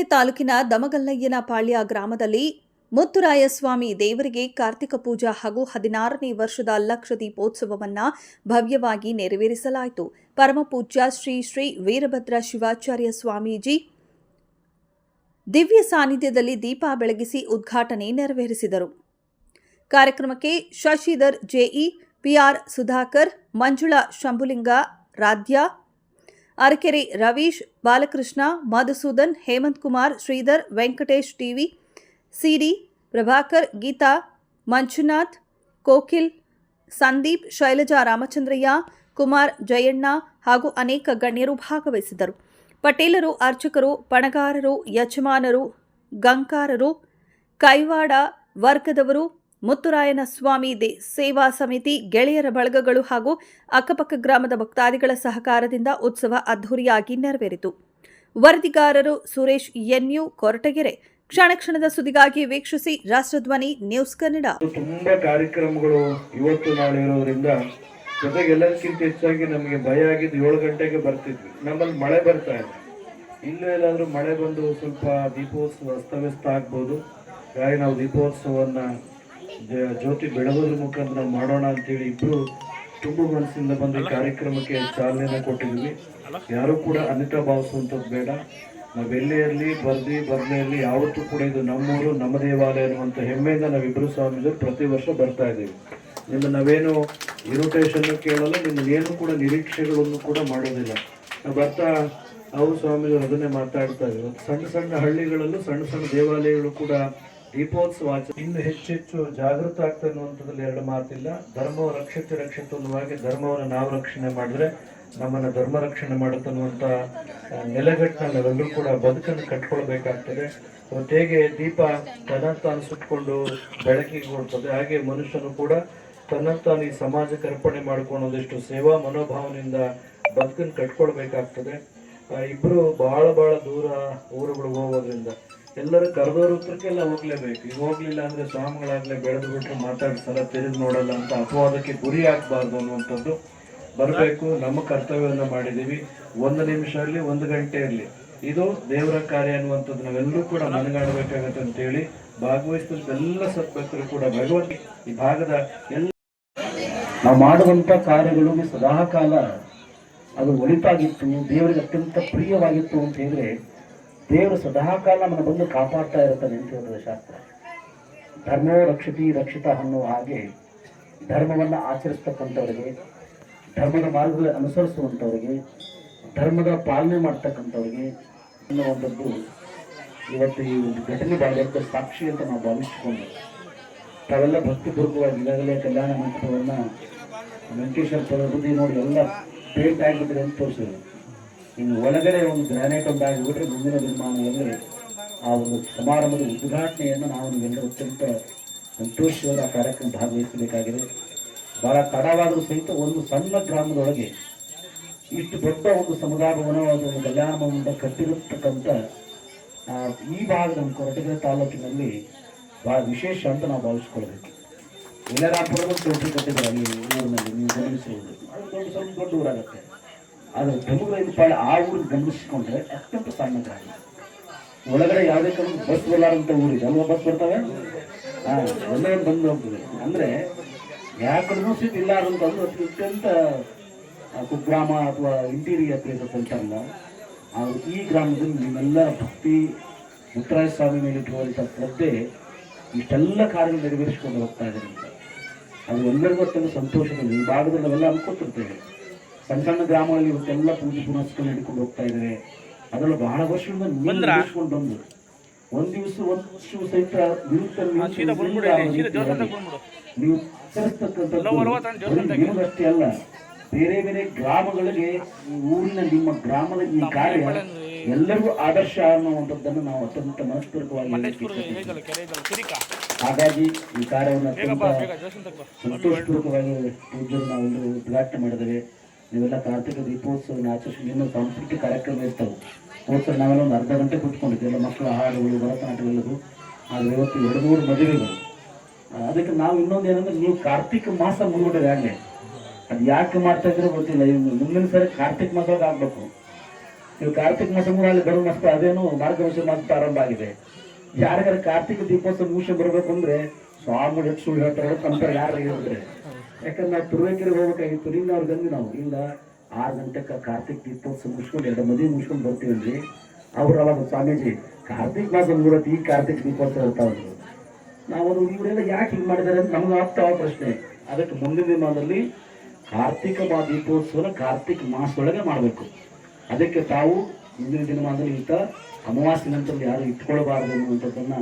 ಚಳ್ಳಕೆರೆ ತಾಲೂಕಿನ ದಮಗಲ್ಲಯ್ಯನ ಪಾಳ್ಯ ಗ್ರಾಮದಲ್ಲಿ ಮುತ್ತುರಾಯಸ್ವಾಮಿ ದೇವರಿಗೆ ಕಾರ್ತಿಕ ಪೂಜಾ ಹಾಗೂ ಹದಿನಾರನೇ ವರ್ಷದ ಲಕ್ಷ ದೀಪೋತ್ಸವವನ್ನ ಭವ್ಯವಾಗಿ ನೆರವೇರಿಸಲಾಯಿತು. ಪರಮಪೂಜ್ಯ ಶ್ರೀ ಶ್ರೀ ವೀರಭದ್ರ ಶಿವಾಚಾರ್ಯ ಸ್ವಾಮೀಜಿ ದಿವ್ಯ ಸಾನ್ನಿಧ್ಯದಲ್ಲಿ ದೀಪ ಬೆಳಗಿಸಿ ಉದ್ಘಾಟನೆ ನೆರವೇರಿಸಿದರು. ಕಾರ್ಯಕ್ರಮಕ್ಕೆ Shashidhar JE PR Sudhakar, Manjula Shambhulinga, Radhya Arakere Ravish, Balakrishna, Madhusudan, Hemant Kumar, Shridhar, Venkatesh TV, CD, Prabhakar, Geeta, Manjunath, Kokil, Sandeep, Shailaja Ramachandraiah, Kumar, Jayanna ಹಾಗೂ ಅನೇಕ ಗಣ್ಯರು ಭಾಗವಹಿಸಿದ್ದರು. ಪಟೇಲರು, ಅರ್ಚಕರು, ಪಣಗಾರರು, ಯಜಮಾನರು ಗಂಕಾರರು ಕೈವಾಡ ವರ್ಗದವರು ಮುತ್ತುರಾಯನ ಸ್ವಾಮಿ ದೇ ಸೇವಾ ಸಮಿತಿ, ಗೆಳೆಯರ ಬಳಗಗಳು ಹಾಗೂ ಅಕ್ಕಪಕ್ಕ ಗ್ರಾಮದ ಭಕ್ತಾದಿಗಳ ಸಹಕಾರದಿಂದ ಉತ್ಸವ ಅದ್ಧೂರಿಯಾಗಿ ನೆರವೇರಿತು. ವರದಿಗಾರರು ಸುರೇಶ್ ಎನ್ಯು ಕೊರಟಗೆರೆ. ಕ್ಷಣ ಕ್ಷಣದ ಸುದ್ದಿಗಾಗಿ ವೀಕ್ಷಿಸಿ ರಾಷ್ಟ್ರಧ್ವನಿ ನ್ಯೂಸ್ ಕನ್ನಡ. ತುಂಬಾ ಕಾರ್ಯಕ್ರಮಗಳು ಇವತ್ತು ನಾಳೆ ಇರೋದ್ರಿಂದ ಜೊತೆಗೆ ಎಲ್ಲದಕ್ಕಿಂತ ಹೆಚ್ಚಾಗಿ ನಮಗೆ ಭಯ ಆಗಿದ್ದು ಏಳು ಗಂಟೆಗೆ ಬರ್ತಿದ್ವಿ. ನಮ್ಮಲ್ಲಿ ಮಳೆ ಬರ್ತಾ ಇದೆ ಇಲ್ಲೂ ಎಲ್ಲಾದರೂ ಮಳೆ ಬಂದು ಸ್ವಲ್ಪ ದೀಪೋತ್ಸವ ಅಸ್ತವ್ಯಸ್ತ ಆಗ್ಬೋದು. ಹಾಗಾಗಿ ನಾವು ದೀಪೋತ್ಸವವನ್ನ ಜ್ಯೋತಿ ಬೆಳಗೋದ್ರ ಮುಖಾಂತರ ಮಾಡೋಣ ಅಂತೇಳಿ ಇಬ್ರು ತುಂಬ ಮನಸ್ಸಿಂದ ಬಂದು ಈ ಕಾರ್ಯಕ್ರಮಕ್ಕೆ ಚಾಲನೆಯನ್ನು ಕೊಟ್ಟಿದ್ವಿ ಯಾರು ಕೂಡ ಅನಿತಾ ಭಾವಿಸುವಂಥದ್ದು ಬೇಡ. ನಾವೆಲ್ಲೇ ಇರಲಿ ಬರ್ದಿ ಬರ್ದೇ ಇರಲಿ ಯಾವತ್ತೂ ಕೂಡ ಇದು ನಮ್ಮೂರು, ನಮ್ಮ ದೇವಾಲಯ ಅನ್ನುವಂಥ ಹೆಮ್ಮೆಯಿಂದ ನಾವಿಬ್ಬರು ಸ್ವಾಮೀಜರು ಪ್ರತಿ ವರ್ಷ ಬರ್ತಾ ಇದ್ದೀವಿ. ನಿಮ್ಮ ನಾವೇನು ಇನ್ವಿಟೇಷನ್ನು ಕೇಳಲ್ಲ ನಿಮ್ಮ ಏನು ಕೂಡ ನಿರೀಕ್ಷೆಗಳನ್ನು ಕೂಡ ಮಾಡೋದಿಲ್ಲ. ನಾವು ಬರ್ತಾ ಅವು ಸ್ವಾಮಿಗಳು ಅದನ್ನೇ ಮಾತಾಡ್ತಾ ಇದ್ದೀವಿ. ಸಣ್ಣ ಸಣ್ಣ ಹಳ್ಳಿಗಳಲ್ಲೂ ಸಣ್ಣ ಸಣ್ಣ ದೇವಾಲಯಗಳು ಕೂಡ ದೀಪೋತ್ಸವ ಇನ್ನು ಹೆಚ್ಚೆಚ್ಚು ಜಾಗೃತ ಆಗ್ತಾ ಅನ್ನುವಂಥದ್ರಲ್ಲಿ ಎರಡು ಮಾತಿಲ್ಲ. ಧರ್ಮವ ರಕ್ಷತೆ ರಕ್ಷಿತ ಅನ್ನುವಾಗಿ ಧರ್ಮವನ್ನು ನಾವು ರಕ್ಷಣೆ ಮಾಡಿದ್ರೆ ನಮ್ಮನ್ನ ಧರ್ಮ ರಕ್ಷಣೆ ಮಾಡುತ್ತನ್ನುವಂಥ ನೆಲೆಗಟ್ಟ ನಾವೆಲ್ಲರೂ ಕೂಡ ಬದುಕನ್ನು ಕಟ್ಕೊಳ್ಬೇಕಾಗ್ತದೆ. ಮತ್ತು ಹೇಗೆ ದೀಪ ತನ್ನ ತಾನು ಸುಟ್ಕೊಂಡು ಬೆಳಕಿಗೆ ಕೊಡ್ತದೆ ಹಾಗೆ ಮನುಷ್ಯನು ಕೂಡ ತನ್ನಂತಾನು ಈ ಸಮಾಜಕ್ಕೆ ಅರ್ಪಣೆ ಮಾಡ್ಕೊಳ್ಳೋದಷ್ಟು ಸೇವಾ ಮನೋಭಾವನೆಯಿಂದ ಬದುಕನ್ನು ಕಟ್ಕೊಳ್ಬೇಕಾಗ್ತದೆ. ಇಬ್ಬರು ಬಹಳ ಬಹಳ ದೂರ ಊರುಗಳು ಹೋಗೋದ್ರಿಂದ. ಎಲ್ಲರೂ ಕರೆದವ್ರ ಉತ್ತರಕ್ಕೆಲ್ಲ ಹೋಗ್ಲೇಬೇಕು. ಈಗ ಹೋಗ್ಲಿಲ್ಲ ಅಂದ್ರೆ ಸ್ವಾಮಿಗಳಾಗ್ಲೇ ಬೆಳೆದು ಮಾತಾಡಿ ಸಲ ತಿರುಗಿ ನೋಡಲ್ಲ ಅಂತ ಅಪವಾದಕ್ಕೆ ಗುರಿ ಆಗ್ಬಾರ್ದು ಅನ್ನುವಂಥದ್ದು ಬರಬೇಕು. ನಮ್ಮ ಕರ್ತವ್ಯವನ್ನ ಮಾಡಿದೀವಿ ಒಂದು ನಿಮಿಷ ಇರಲಿ, ಒಂದು ಗಂಟೆ ಇರಲಿ. ಇದು ದೇವರ ಕಾರ್ಯ ಅನ್ನುವಂಥದ್ದು. ನಾವೆಲ್ಲರೂ ಕೂಡ ಮನಗಾಡಬೇಕಾಗತ್ತೆ ಅಂತೇಳಿ ಭಾಗವಹಿಸಿದ ಎಲ್ಲ ಸದ್ಭಕ್ತರು ಕೂಡ ಭಗವಂತ ಈ ಭಾಗದ ಎಲ್ಲ ನಾವು ಮಾಡುವಂತ ಕಾರ್ಯಗಳು ಸದಾ ಕಾಲ ಅದು ಒಳಿತಾಗಿತ್ತು, ದೇವರಿಗೆ ಅತ್ಯಂತ ಪ್ರಿಯವಾಗಿತ್ತು ಅಂತ ಹೇಳಿದ್ರೆ ದೇವರು ಸದಾಕಾಲ ನಮ್ಮನ್ನು ಬಂದು ಕಾಪಾಡ್ತಾ ಇರುತ್ತಾನೆ ಅಂತ ಹೇಳ್ತದೆ ಶಾಸ್ತ್ರ. ಧರ್ಮೋ ರಕ್ಷತಿ ರಕ್ಷಿತ ಅನ್ನೋ ಹಾಗೆ ಧರ್ಮವನ್ನು ಆಚರಿಸ್ತಕ್ಕಂಥವರಿಗೆ, ಧರ್ಮದ ಮಾರ್ಗ ಅನುಸರಿಸುವಂಥವರಿಗೆ, ಧರ್ಮದ ಪಾಲನೆ ಮಾಡ್ತಕ್ಕಂಥವ್ರಿಗೆ ಅನ್ನುವಂಥದ್ದು ಇವತ್ತು ಈ ಒಂದು ಘಟನೆ ಬಹಳ ಸಾಕ್ಷಿ ಅಂತ ನಾವು ಭಾವಿಸಿಕೊಂಡು ತಾವೆಲ್ಲ ಭಕ್ತಿಪೂರ್ವಕವಾಗಿ ಈಗಾಗಲೇ ಕಲ್ಯಾಣ ಮಂಟಪವನ್ನು ವೆಂಕಟೇಶ್ವರ ಪ್ರಬುದ್ಧಿ ನೋಡಿ ಎಲ್ಲ ಪೇಂಟ್ ಆಗಿಬಿಟ್ಟಿದೆ ಅಂತ ತೋರಿಸಿದ್ರು. ಇನ್ನು ಒಳಗಡೆ ಒಂದು ಗ್ರಾನೈಟ್ ಒಂದು ಆಗಿಬಿಟ್ರೆ ಮುಂದಿನ ನಿರ್ಮಾಣದಲ್ಲಿ ಆ ಒಂದು ಸಮಾರಂಭದ ಉದ್ಘಾಟನೆಯನ್ನು ನಾವು ನೀವೆಲ್ಲರೂ ಅತ್ಯಂತ ಸಂತೋಷವಾದ ಕಾರ್ಯಕ್ರಮ ಭಾಗವಹಿಸಬೇಕಾಗಿದೆ. ಬಹಳ ತಡವಾದರೂ ಸಹಿತ ಒಂದು ಸಣ್ಣ ಗ್ರಾಮದೊಳಗೆ ಇಷ್ಟು ದೊಡ್ಡ ಒಂದು ಸಮುದಾಯವನ್ನು ಒಂದು ಕಲ್ಯಾಣ ಭವನದ ಕಟ್ಟಿರತಕ್ಕಂಥ ಈ ಭಾಗದ ನಮ್ಮ ಕೊರಟಗೆರೆ ತಾಲೂಕಿನಲ್ಲಿ ಬಹಳ ವಿಶೇಷ ಅಂತ ನಾವು ಭಾವಿಸ್ಕೊಳ್ಬೇಕು. ಎಲ್ಲರ ದೊಡ್ಡ ಕಟ್ಟಿದ್ದಾರೆ ಅಲ್ಲಿ ಊರಿನಲ್ಲಿ ನೀವು ಗಮನಿಸಿರುವುದು ಅದು ದೊಡ್ಡ ಸ್ವಲ್ಪ ದೊಡ್ಡ ಊರಾಗುತ್ತೆ. ಆದರೆ ಬೆಂಗಳೂರಿನ ಪಾಳೆ ಆ ಊರಿಗೆ ಗಮನಿಸಿಕೊಂಡ್ರೆ ಅತ್ಯಂತ ಸಣ್ಣ ಗ್ರಾಮ ಒಳಗಡೆ ಯಾವುದೇ ಕಾರಣ ಬಸ್ ಬರಲಾರಂತ ಊರಿದೆ ಅಲ್ವಾ ಬಸ್ ಬರ್ತವೆ? ಒಂದು ಬಂದು ಹೋಗ್ತದೆ. ಅಂದರೆ ಯಾಕಡೆನೂ ಸೀಟ್ ಇಲ್ಲ ಅಂತಂದು ಅತ್ಯಂತ ಕುಗ್ರಾಮ ಅಥವಾ ಇಂಟೀರಿಯರ್ ಪ್ಲೇಸ್ ಅಂತಾರಲ್ಲ ಈ ಗ್ರಾಮದಲ್ಲಿ ನಿಮ್ಮೆಲ್ಲ ಭಕ್ತಿ, ಮುತ್ತರಾಯ ಸ್ವಾಮಿ ಮೇಲೆ ಇಟ್ಟುವಂಥ ಶ್ರದ್ಧೆ ಇಷ್ಟೆಲ್ಲ ಕಾರ್ಯ ನೆರವೇರಿಸಿಕೊಂಡು ಹೋಗ್ತಾ ಇದ್ದಾರೆ ಅದು ಎಲ್ಲರಿಗೂ ಅತ್ಯಂತ ಸಂತೋಷದಲ್ಲಿ ಈ ಭಾಗದಲ್ಲಿ ನಾವೆಲ್ಲ ಅನ್ಕೋತಿರ್ತೇವೆ ಸಣ್ಣ ಸಣ್ಣ ಗ್ರಾಮಗಳಲ್ಲಿ ಇವತ್ತೆಲ್ಲ ಪೂಜೆ ಪುನಸ್ಕಾರ ಹಿಡ್ಕೊಂಡು ಹೋಗ್ತಾ ಇದ್ದಾರೆ ಅದರಲ್ಲಿ ಬಹಳ ವರ್ಷದಿಂದ ನೀರ್ಕೊಂಡು ಬಂದು ಒಂದ್ ದಿವಸ ಒಂದ್ ವರ್ಷ ಸಹಿತ ವಿರುದ್ಧ ನೀವು ನಿಮಗಷ್ಟೇ ಅಲ್ಲ ಬೇರೆ ಬೇರೆ ಗ್ರಾಮಗಳಿಗೆ ಊರಿನ ನಿಮ್ಮ ಗ್ರಾಮದ ಈ ಕಾರ್ಯ ಎಲ್ಲರಿಗೂ ಆದರ್ಶ ಅನ್ನುವಂಥದ್ದನ್ನು ನಾವು ಅತ್ಯಂತ ಮನಸ್ಪೂರ್ವಕವಾಗಿ. ಹಾಗಾಗಿ ಈ ಕಾರ್ಯವನ್ನು ಅತ್ಯಂತ ಸಂತೋಷಪೂರ್ವಕವಾಗಿ ಪೂಜೆ ನಾವೆಲ್ಲರೂ ಉದ್ಘಾಟನೆ ಮಾಡಿದ್ದೇವೆ. ನೀವೆಲ್ಲ ಕಾರ್ತಿಕ ದೀಪೋತ್ಸವ ಆಚರಿಸಿದ ಸಾಂಸ್ಕೃತಿಕ ಕಾರ್ಯಕ್ರಮ ಇರ್ತವೆ. ಹೋದ್ಸಲ ನಾವೆಲ್ಲ ಒಂದು ಅರ್ಧ ಗಂಟೆ ಕೂತ್ಕೊಂಡಿದ್ದೆ ಎಲ್ಲ ಮಕ್ಕಳ ಹಾಡುಗಳು ಭರತನಾಟ್ಯಗಳೆಲ್ಲದು ಆದರೆ ಇವತ್ತು ಎರಡು ಮೂರು ಮದುವೆಗಳು ಅದಕ್ಕೆ ನಾವು ಇನ್ನೊಂದು ಏನಂದ್ರೆ ನೀವು ಕಾರ್ತಿಕ ಮಾಸ ಮುಂದ್ಬಿಟ್ಟಿದೆ ಆಗಲೇ. ಅದು ಯಾಕೆ ಮಾಡ್ತಾ ಇದ್ರೆ ಗೊತ್ತಿಲ್ಲ. ಮುಂದಿನ ಸರಿ ಕಾರ್ತಿಕ ಮಾಸ ಆಗ್ಬೇಕು. ನೀವು ಕಾರ್ತಿಕ ಮಾಸ ಅಲ್ಲಿ ಬರೋ ಮಾಸ ಅದೇನು ಮಾರ್ಗದರ್ಶನ ಮಾಸ ಪ್ರಾರಂಭ ಆಗಿದೆ. ಯಾರಿಗಾರ ಕಾರ್ತಿಕ ದೀಪೋತ್ಸವ ಮುಗಿಸಿ ಬರಬೇಕು ಅಂದ್ರೆ ಸ್ವಾಮಿ ಸುಳ್ಳು ಹೇಳ್ತಾರೆ ಕಂಪೇರ್ ಯಾರು ಹೇಳಿದ್ರೆ. ಯಾಕಂದ್ರೆ ನಾವು ತುರುವೇಕೆರೆ ಹೋಗ್ಬೇಕಾಗಿತ್ತು. ನಿನ್ನ ಅವ್ರು ಬಂದ್ವಿ ನಾವು. ಇಲ್ಲ ಆರು ಗಂಟೆಗೆ ಕಾರ್ತಿಕ ದೀಪೋತ್ಸವ ಮುಗಿಸ್ಕೊಂಡು, ಎರಡು ಮದುವೆ ಮುಗಿಸ್ಕೊಂಡು ಬರ್ತೀವಲ್ರಿ ಅವ್ರು ಅವಾಗ ಸ್ವಾಮೀಜಿ, ಕಾರ್ತಿಕ ಮಾಸ ಮೂರತ್ತು ಈ ಕಾರ್ತಿಕ್ ದೀಪೋತ್ಸವ ಇರ್ತಾವ್ರು ನಾವು ಅದು ಇವರೆಲ್ಲ ಯಾಕೆ ಹಿಂಗೆ ಮಾಡಿದ್ದಾರೆ ಅಂತ ನಮ್ಗೆ ಆಗ್ತಾವ ಪ್ರಶ್ನೆ. ಅದಕ್ಕೆ ಮುಂದಿನ ದಿನದಲ್ಲಿ ಕಾರ್ತಿಕ ಮಾ ದೀಪೋತ್ಸವನ ಕಾರ್ತಿಕ ಮಾಸದೊಳಗೆ ಮಾಡಬೇಕು. ಅದಕ್ಕೆ ತಾವು ಮುಂದಿನ ದಿನಮಾನದಲ್ಲಿ ಇಂಥ ಅಮಾವಾಸ್ಯ ನಂತರ ಯಾರು ಇಟ್ಕೊಳ್ಬಾರ್ದು ಅನ್ನುವಂಥದ್ದನ್ನ